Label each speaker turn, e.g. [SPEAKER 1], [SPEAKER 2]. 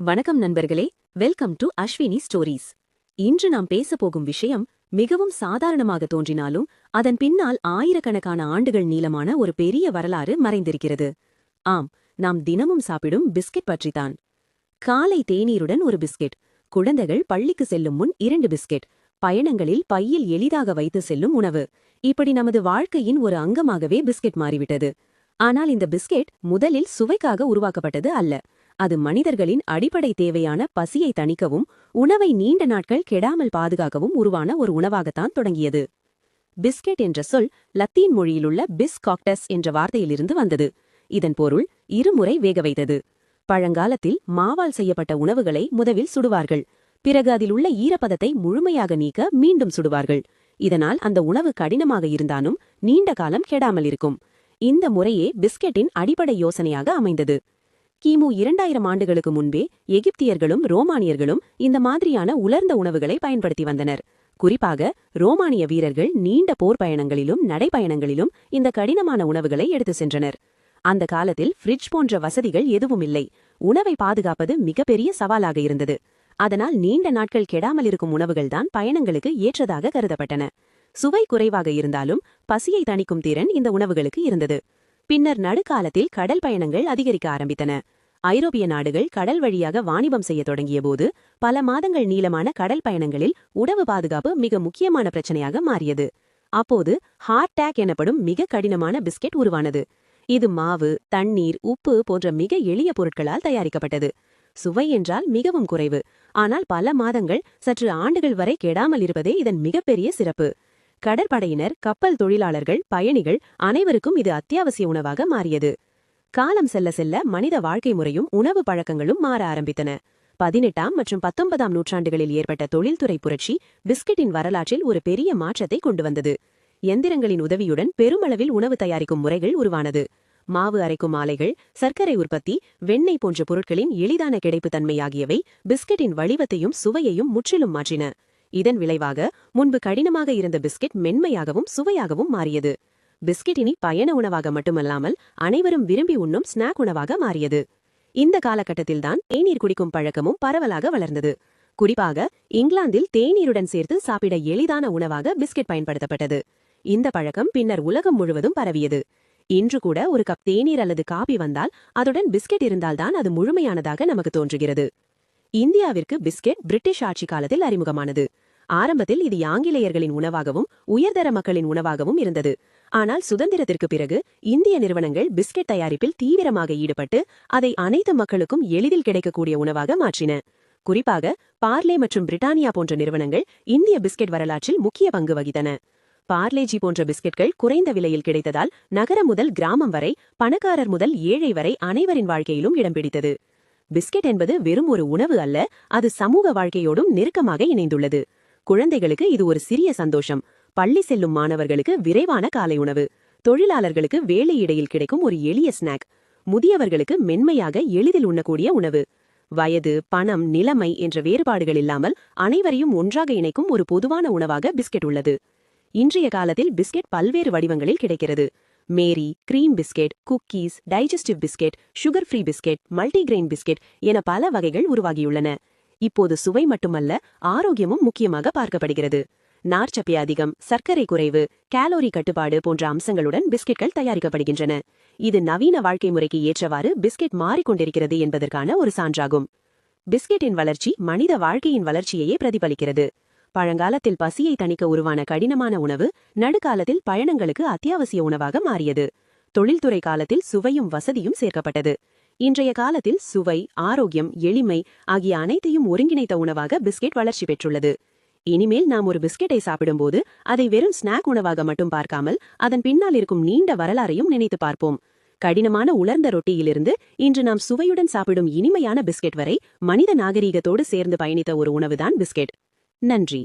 [SPEAKER 1] வணக்கம் நண்பர்களே welcome to Ashwini stories. இன்று நாம் பேசப் போகும் விஷயம் மிகவும் சாதாரணமாக தோன்றினாலும் அதன் பின்னால் ஆயிரக்கணக்கான ஆண்டுகள் நீளமான ஒரு பெரிய வரலாறு மறைந்திருக்கிறது. ஆம் நாம் தினமும் சாப்பிடும் பிஸ்கெட் பற்றித்தான். காலை தேநீருடன் ஒரு பிஸ்கெட் குழந்தைகள் பள்ளிக்கு செல்லும் முன் இரண்டு பிஸ்கெட் பயணங்களில் பையில் எளிதாக வைத்து செல்லும் உணவு. இப்படி நமது வாழ்க்கையின் ஒரு அங்கமாகவே பிஸ்கெட் மாறிவிட்டது. ஆனால் இந்த பிஸ்கெட் முதலில் சுவைக்காக உருவாக்கப்பட்டது அல்ல. அது மனிதர்களின் அடிப்படை தேவையான பசியை தணிக்கவும் உணவை நீண்ட நாட்கள் கெடாமல் பாதுகாக்கவும் உருவான ஒரு உணவாகத்தான் தொடங்கியது. பிஸ்கெட் என்ற சொல் லத்தீன் மொழியிலுள்ள பிஸ் காக்டஸ் என்ற வார்த்தையிலிருந்து வந்தது. இதன் பொருள் இருமுறை வேக வைத்தது. பழங்காலத்தில் மாவால் செய்யப்பட்ட உணவுகளை முதலில் சுடுவார்கள். பிறகு அதில் உள்ள ஈரப்பதத்தை முழுமையாக நீக்க மீண்டும் சுடுவார்கள். இதனால் அந்த உணவு கடினமாக இருந்தாலும் நீண்ட காலம் கெடாமல் இருக்கும். இந்த முறையே பிஸ்கெட்டின் அடிப்படை யோசனையாக அமைந்தது. கிமு இரண்டாயிரம் ஆண்டுகளுக்கு முன்பே எகிப்தியர்களும் ரோமானியர்களும் இந்த மாதிரியான உலர்ந்த உணவுகளை பயன்படுத்தி வந்தனர். குறிப்பாக ரோமானிய வீரர்கள் நீண்ட போர் பயணங்களிலும் நடைப்பயணங்களிலும் இந்த கடினமான உணவுகளை எடுத்து சென்றனர். அந்த காலத்தில் ஃப்ரிட்ஜ் போன்ற வசதிகள் எதுவும் இல்லை. உணவை பாதுகாப்பது மிகப்பெரிய சவாலாக இருந்தது. அதனால் நீண்ட நாட்கள் கெடாமல் இருக்கும் உணவுகள்தான் பயணங்களுக்கு ஏற்றதாக கருதப்பட்டன. சுவை குறைவாக இருந்தாலும் பசியை தணிக்கும் திறன் இந்த உணவுகளுக்கு இருந்தது. பின்னர் நடுக்காலத்தில் கடல் பயணங்கள் அதிகரிக்க ஆரம்பித்தன. ஐரோப்பிய நாடுகள் கடல் வழியாக வாணிபம் செய்ய தொடங்கியபோது பல மாதங்கள் நீளமான கடல் பயணங்களில் உணவு பாதுகாப்பு மிக முக்கியமான பிரச்சனையாக மாறியது. அப்போது ஹார்ட் டேக் எனப்படும் மிக கடினமான பிஸ்கெட் உருவானது. இது மாவு தண்ணீர் உப்பு போன்ற மிக எளிய பொருட்களால் தயாரிக்கப்பட்டது. சுவை என்றால் மிகவும் குறைவு. ஆனால் பல மாதங்கள் சற்று ஆண்டுகள் வரை கெடாமல் இருப்பதே இதன் மிகப்பெரிய சிறப்பு. கடற்படையினர் கப்பல் தொழிலாளர்கள் பயணிகள் அனைவருக்கும் இது அத்தியாவசிய உணவாக மாறியது. காலம் செல்ல செல்ல மனித வாழ்க்கை முறையும் உணவு பழக்கங்களும் மாற ஆரம்பித்தன. பதினெட்டாம் மற்றும் பத்தொன்பதாம் நூற்றாண்டுகளில் ஏற்பட்ட தொழில்துறை புரட்சி பிஸ்கெட்டின் வரலாற்றில் ஒரு பெரிய மாற்றத்தை கொண்டு வந்தது. எந்திரங்களின் உதவியுடன் பெருமளவில் உணவு தயாரிக்கும் முறைகள் உருவானது. மாவு அரைக்கும் ஆலைகள் சர்க்கரை உற்பத்தி வெண்ணெய் போன்ற பொருட்களின் எளிதான கிடைப்புத்தன்மை ஆகியவை பிஸ்கெட்டின் வடிவத்தையும் சுவையையும் முற்றிலும் மாற்றின. இதன் விளைவாக முன்பு கடினமாக இருந்த பிஸ்கெட் மென்மையாகவும் சுவையாகவும் மாறியது. பிஸ்கெட் இனி பயண உணவாக மட்டுமல்லாமல் அனைவரும் விரும்பி உண்ணும் ஸ்நாக் உணவாக மாறியது. இந்த காலகட்டத்தில்தான் தேநீர் குடிக்கும் பழக்கமும் பரவலாக வளர்ந்தது. குறிப்பாக இங்கிலாந்தில் தேநீருடன் சேர்த்து சாப்பிட எளிதான உணவாக பிஸ்கெட் பயன்படுத்தப்பட்டது. இந்த பழக்கம் பின்னர் உலகம் முழுவதும் பரவியது. இன்று கூட ஒரு கப் தேநீர் அல்லது காபி வந்தால் அதுடன் பிஸ்கெட் இருந்தால்தான் அது முழுமையானதாக நமக்கு தோன்றுகிறது. இந்தியாவிற்கு பிஸ்கெட் பிரிட்டிஷ் ஆட்சி காலத்தில் அறிமுகமானது. ஆரம்பத்தில் இது ஆங்கிலேயர்களின் உணவாகவும் உயர்தர மக்களின் உணவாகவும் இருந்தது. ஆனால் சுதந்திரத்திற்கு பிறகு இந்திய நிறுவனங்கள் பிஸ்கெட் தயாரிப்பில் தீவிரமாக ஈடுபட்டு அதை அனைத்து மக்களுக்கும் எளிதில் கிடைக்கக்கூடிய உணவாக மாற்றின. குறிப்பாக பார்லே மற்றும் பிரிட்டானியா போன்ற நிறுவனங்கள் இந்திய பிஸ்கெட் வரலாற்றில் முக்கிய பங்கு வகித்தன. பார்லேஜி போன்ற பிஸ்கெட்கள் குறைந்த விலையில் கிடைத்ததால் நகரம் முதல் கிராமம் வரை பணக்காரர் முதல் ஏழை வரை அனைவரின் வாழ்க்கையிலும் இடம் பிடித்தது. பிஸ்கெட் என்பது வெறும் ஒரு உணவு அல்ல அது சமூக வாழ்க்கையோடும் நெருக்கமாக இணைந்துள்ளது. குழந்தைகளுக்கு இது ஒரு சிறிய சந்தோஷம். பள்ளி செல்லும் மாணவர்களுக்கு விரைவான காலை உணவு. தொழிலாளர்களுக்கு வேலை இடையில் கிடைக்கும் ஒரு எளிய ஸ்நாக் முதியவர்களுக்கு மென்மையாக எளிதில் உண்ணக்கூடிய உணவு. வயது பணம் நிலைமை என்ற வேறுபாடுகள் இல்லாமல் அனைவரையும் ஒன்றாக இணைக்கும் ஒரு பொதுவான உணவாக பிஸ்கெட் உள்ளது. இன்றைய காலத்தில் பிஸ்கெட் பல்வேறு வடிவங்களில் கிடைக்கிறது. Marie cream biscuit cookies digestive biscuit sugar free biscuit multigrain biscuit என பல வகைகள் உருவாகியுள்ளன. இப்போது சுவை மட்டுமல்ல ஆரோக்கியமும் முக்கியமாக பார்க்கப்படுகிறது. நார்ச்சப்பை அதிகம் சர்க்கரை குறைவு கேலோரி கட்டுப்பாடு போன்ற அம்சங்களுடன் பிஸ்கெட்கள் தயாரிக்கப்படுகின்றன. இது நவீன வாழ்க்கை முறைக்கு ஏற்றவாறு பிஸ்கெட் மாறிக்கொண்டிருக்கிறது என்பதற்கான ஒரு சான்றாகும். பிஸ்கெட்டின் வளர்ச்சி மனித வாழ்க்கையின் வளர்ச்சியையே பிரதிபலிக்கிறது. பழங்காலத்தில் பசியை தணிக்க உருவான கடினமான உணவு நடுக்காலத்தில் பயணங்களுக்கு அத்தியாவசிய உணவாக மாறியது. தொழில்துறை காலத்தில் சுவையும் வசதியும் சேர்க்கப்பட்டது. இன்றைய காலத்தில் சுவை ஆரோக்கியம் எளிமை ஆகிய அனைத்தையும் ஒருங்கிணைத்த உணவாக பிஸ்கெட் வளர்ச்சி பெற்றுள்ளது. இனிமேல் நாம் ஒரு பிஸ்கெட்டை சாப்பிடும்போது அதை வெறும் ஸ்நாக் உணவாக மட்டும் பார்க்காமல் அதன் பின்னால் இருக்கும் நீண்ட வரலாறையும் நினைத்து பார்ப்போம். கடினமான உலர்ந்த ரொட்டியிலிருந்து இன்று நாம் சுவையுடன் சாப்பிடும் இனிமையான பிஸ்கெட் வரை மனித நாகரீகத்தோடு சேர்ந்து பயணித்த ஒரு உணவுதான் பிஸ்கெட். நன்றி.